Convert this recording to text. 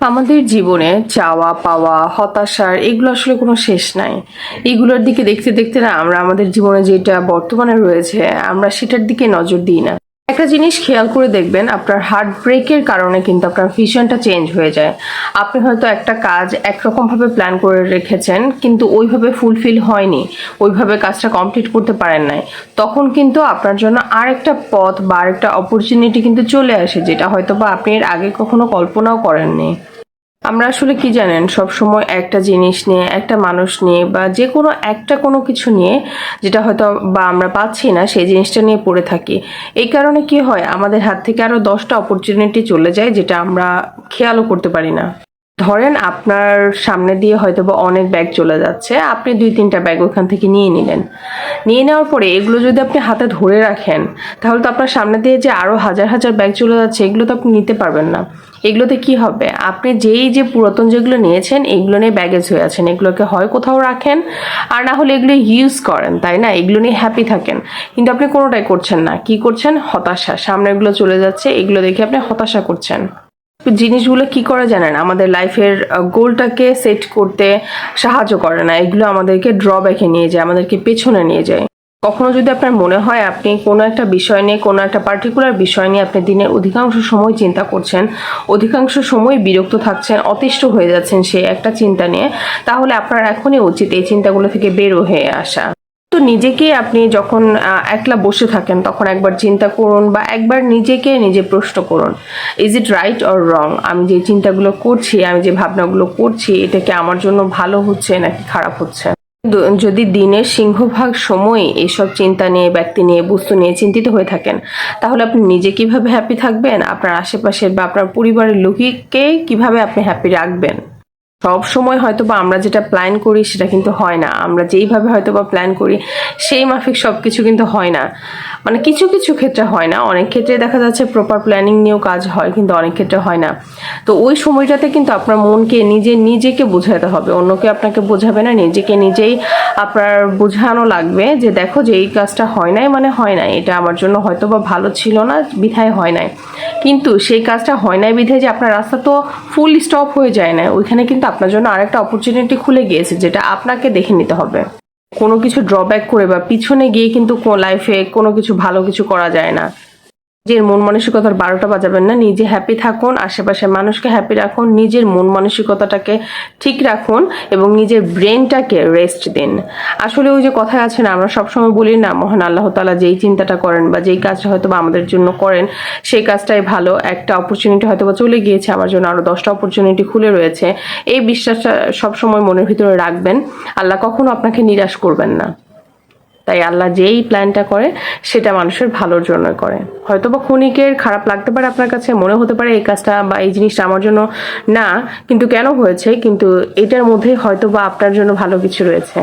আমাদের জীবনে চাওয়া, পাওয়া, হতাশার এগুলো আসলে কোনো শেষ নাই। এগুলোর দিকে দেখতে দেখতে না আমরা আমাদের জীবনে যেটা বর্তমানে রয়েছে, আমরা সেটার দিকে নজর দিই না। একটা জিনিস খেয়াল করে দেখবেন, আপনার হার্ট ব্রেকের কারণে কিন্তু আপনার ভিশনটা চেঞ্জ হয়ে যায়। আপনি হয়তো একটা কাজ একরকমভাবে প্ল্যান করে রেখেছেন, কিন্তু ওইভাবে ফুলফিল হয়নি, ওইভাবে কাজটা কমপ্লিট করতে পারেন নাই। তখন কিন্তু আপনার জন্য আরেকটা পথ বা আরেকটা অপরচুনিটি কিন্তু চলে আসে, যেটা হয়তো বা আপনি এর আগে কখনো কল্পনাও করেননি। আমরা আসলে কি জানেন সব সময় একটা জিনিস নিয়ে, একটা মানুষ নিয়ে বা যে কোনো একটা কোনো কিছু নিয়ে যেটা হয়তো বা আমরা পাচ্ছি না, সেই জিনিসটা নিয়ে পড়ে থাকি। এই কারণে কি হয়, আমাদের হাত থেকে আরও দশটা অপরচুনিটি চলে যায় যেটা আমরা খেয়ালও করতে পারি না। ধরেন আপনার সামনে দিয়ে হয়তো বা অনেক ব্যাগ চলে যাচ্ছে, আপনি দুই তিনটা ব্যাগ ওখান থেকে নিয়ে নিলেন। নিয়ে নেওয়ার পরে এগুলো যদি আপনি হাতে ধরে রাখেন, তাহলে তো আপনার সামনে দিয়ে যে আরও হাজার হাজার ব্যাগ চলে যাচ্ছে, এগুলো তো আপনি নিতে পারবেন না। এগুলোতে কি হবে? আপনি যেই যে পুরাতন যেগুলো নিয়েছেন, এগুলো নিয়ে ব্যাগেজ হয়ে আছেন। এগুলোকে হয় কোথাও রাখেন, আর না হলে এগুলো ইউজ করেন, তাই না? এগুলো নিয়ে হ্যাপি থাকেন। কিন্তু আপনি কোনোটাই করছেন না। কি করছেন? হতাশা। সামনে এগুলো চলে যাচ্ছে, এগুলো দেখে আপনি হতাশা করছেন। জিনিসগুলো কি করে জানেন? আমাদের লাইফের গোলটাকে সেট করতে সাহায্য করে না। এগুলো আমাদেরকে ড্রব্যাকে নিয়ে যায়, আমাদেরকে পেছনে নিয়ে যায়। কখনো যদি আপনার মনে হয় আপনি কোনো একটা বিষয় নিয়ে, কোনো একটা পার্টিকুলার বিষয় নিয়ে আপনি দিনের অধিকাংশ সময় চিন্তা করছেন, অধিকাংশ সময় বিরক্ত থাকছেন, অতিষ্ঠ হয়ে যাচ্ছেন সেই একটা চিন্তা নিয়ে, তাহলে আপনার এখনই উচিত এই চিন্তাগুলো থেকে বেরো হয়ে আসা। তো নিজেকে আপনি যখন একলা বসে থাকেন, তখন একবার চিন্তা করুন বা একবার নিজেকে নিজে প্রশ্ন করুন is it right or wrong আমি যে চিন্তাগুলো করছি, আমি যে ভাবনাগুলো করছি, এটা কি আমার জন্য ভালো হচ্ছে নাকি খারাপ হচ্ছে? যদি দিনের সিংহভাগ সময় এইসব চিন্তা নিয়ে, ব্যক্তি নিয়ে, বস্তু নিয়ে চিন্তিত হয়ে থাকেন, তাহলে আপনি নিজে কীভাবে হ্যাপি থাকবেন? আপনার আশেপাশের বা আপনার পরিবারের লোককে কীভাবে আপনি হ্যাপি রাখবেন? সব সময় হয়তো বা আমরা যেটা প্ল্যান করি সেটা কিন্তু হয় না। আমরা যেইভাবে হয়তো বা প্ল্যান করি, সেই মাফিক সব কিছু কিন্তু হয় না। মানে কিছু কিছু ক্ষেত্রে হয় না। অনেক ক্ষেত্রে দেখা যাচ্ছে প্রপার প্ল্যানিং নিয়েও কাজ হয়, কিন্তু অনেক ক্ষেত্রে হয় না। তো ওই সময়টাতে কিন্তু আপনার মনকে নিজে, নিজেকে বোঝাতে হবে। অন্যকে আপনাকে বোঝাবে না, নিজেকে নিজেই আপনার বোঝানো লাগবে যে, দেখো যে এই কাজটা হয় নাই মানে হয় নাই। এটা আমার জন্য হয়তো বা ভালো ছিল না, বিধায় হয় নাই। কিন্তু সেই কাজটা হয় নাই বিধায় যে আপনার রাস্তা তো ফুল স্টপ হয়ে যায় না। ওইখানে কিন্তু আপনার জন্য আরেকটা অপরচুনিটি খুলে গিয়েছে, যেটা আপনাকে দেখে নিতে হবে। কোনো কিছু ড্রব্যাক করে বা পিছনে গিয়ে কিন্তু লাইফে কোনো কিছু ভালো কিছু করা যায় না। নিজের মন মানসিকতার বারোটা বাজাবেন না। নিজে হ্যাপি থাকুন, আশেপাশের মানুষকে হ্যাপি রাখুন, নিজের মন মানসিকতাটাকে ঠিক রাখুন এবং নিজের ব্রেনটাকে রেস্ট দিন। আসলে ওই যে কথা আছে না, আমরা সবসময় বলি না, মহান আল্লাহ তালা যেই চিন্তাটা করেন বা যেই কাজটা হয়তো বা আমাদের জন্য করেন, সেই কাজটাই ভালো। একটা অপরচুনিটি হয়তো বা চলে গিয়েছে, আমার জন্য আরও দশটা অপরচুনিটি খুলে রয়েছে। এই বিশ্বাসটা সবসময় মনের ভিতরে রাখবেন। আল্লাহ কখনো আপনাকে নিরাশ করবেন না। তাই আল্লাহ যেই প্ল্যানটা করে, সেটা মানুষের ভালোর জন্য করে। হয়তো বা ক্ষণিকের খারাপ লাগতে পারে আপনার কাছে, মনে হতে পারে এই কাজটা বা এই জিনিসটা আমার জন্য না, কিন্তু কেন হয়েছে? কিন্তু এটার মধ্যে হয়তো বা আপনার জন্য ভালো কিছু রয়েছে।